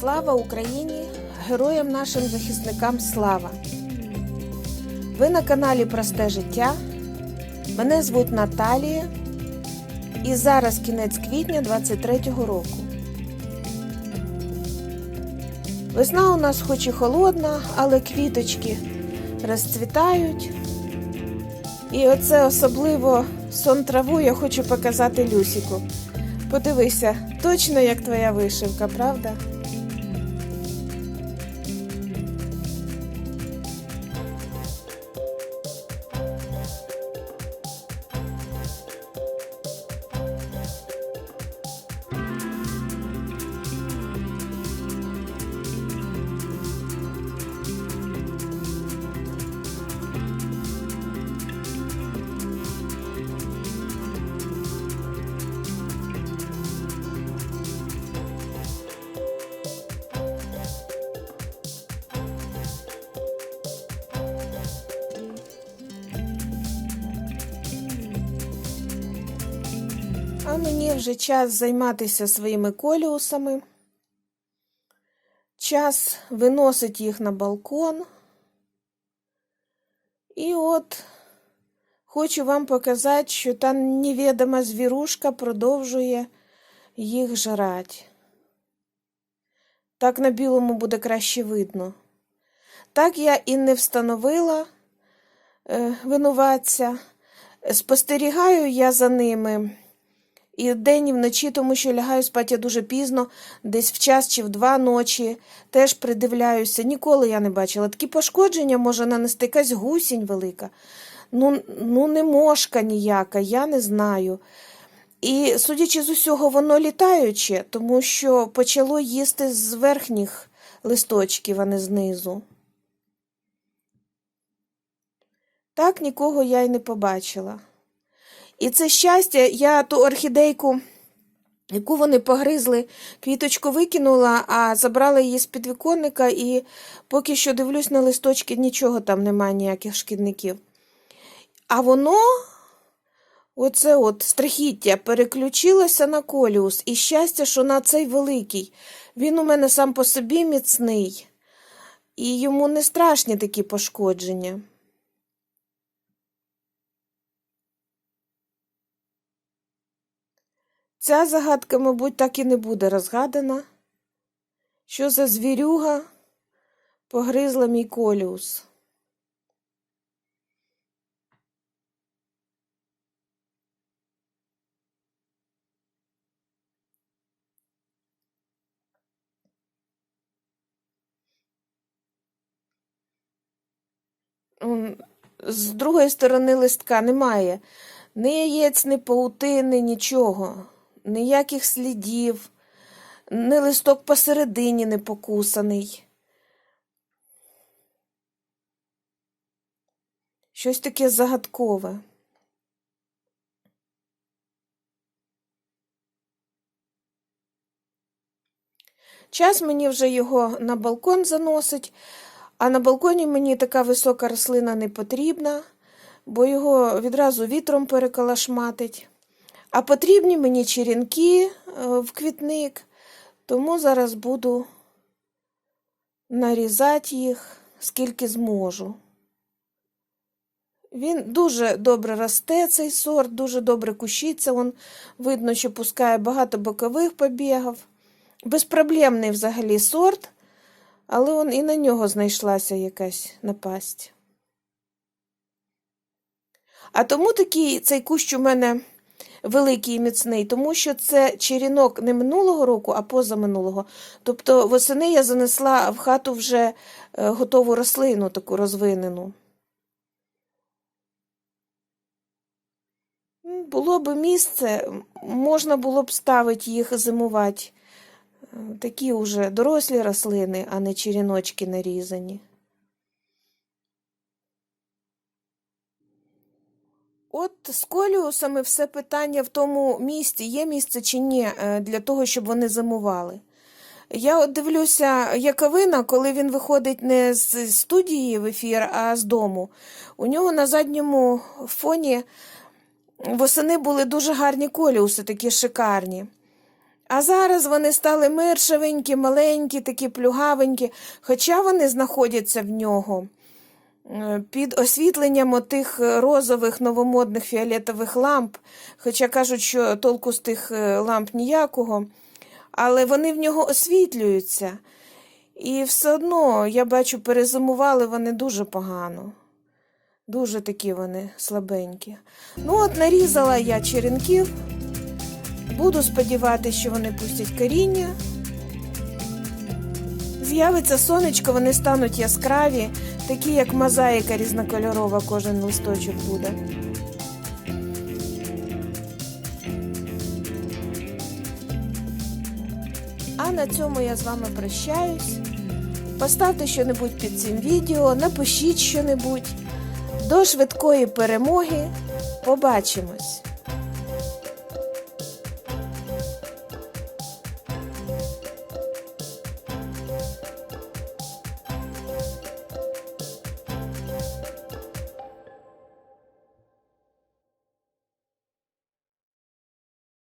Слава Україні! Героям нашим захисникам слава! Ви на каналі Просте життя. Мене звуть Наталія. І зараз кінець квітня 23-го року. Весна у нас хоч і холодна, але квіточки розцвітають. І оце особливо сон траву я хочу показати Люсіку. Подивися, точно як твоя вишивка, правда? А мені вже час займатися своїми коліусами. Час виносить їх на балкон. І от хочу вам показати, що та невідома звірушка продовжує їх жрати. Так на білому буде краще видно. Так я і не встановила е, винуватця. Спостерігаю я за ними. І вдень, і вночі, тому що лягаю спати я дуже пізно, десь в час чи в два ночі, теж придивляюся. Ніколи я не бачила. Такі пошкодження може нанести якась гусінь велика. Ну, ну не мошка ніяка, я не знаю. І, судячи з усього, воно літаюче, тому що почало їсти з верхніх листочків, а не знизу. Так нікого я й не побачила. І це щастя, я ту орхідейку, яку вони погризли, квіточку викинула, а забрала її з підвіконника, і поки що дивлюсь на листочки, нічого там немає, ніяких шкідників. А воно, оце от страхіття, переключилося на коліус. І щастя, що на цей великий. Він у мене сам по собі міцний, і йому не страшні такі пошкодження. Ця загадка, мабуть, так і не буде розгадана. Що за звірюга погризла мій коліус? З другої сторони листка немає ні яєць, ні паутини, нічого, ніяких слідів, ні листок посередині не покусаний. Щось таке загадкове. Час мені вже його на балкон заносить, а на балконі мені така висока рослина не потрібна, бо його відразу вітром переколошматить. А потрібні мені черенки е, в квітник, тому зараз буду нарізати їх скільки зможу. Він дуже добре росте, цей сорт, дуже добре кущиться. Вон видно, що пускає багато бокових побігів. Безпроблемний взагалі сорт, але он і на нього знайшлася якась напасть. А тому такий цей кущ у мене великий і міцний, тому що це черінок не минулого року, а позаминулого. Тобто восени я занесла в хату вже е, готову рослину, таку розвинену. Було б місце, можна було б ставити їх зимувати. Е, Такі уже дорослі рослини, а не черіночки нарізані. От з коліусами все питання в тому місці, є місце чи ні, е, для того, щоб вони зимували. Я от дивлюся, Яковина, коли він виходить не з студії в ефір, а з дому. У нього на задньому фоні восени були дуже гарні коліуси, такі шикарні. А зараз вони стали миршевенькі, маленькі, такі плюгавенькі, хоча вони знаходяться в нього під освітленням отих е, розових новомодних фіолетових ламп, хоча кажуть, що толку з тих е, ламп ніякого, але вони в нього освітлюються. І все одно, я бачу, перезимували вони дуже погано. Дуже такі вони слабенькі. Ну, от нарізала я черенків. Буду сподіватися, що вони пустять коріння. З'явиться сонечко, вони стануть яскраві, такі як мозаїка різнокольорова, кожен листочок буде. А на цьому я з вами прощаюсь. Поставте щонебудь під цим відео, напишіть щонебудь. До швидкої перемоги. Побачимось!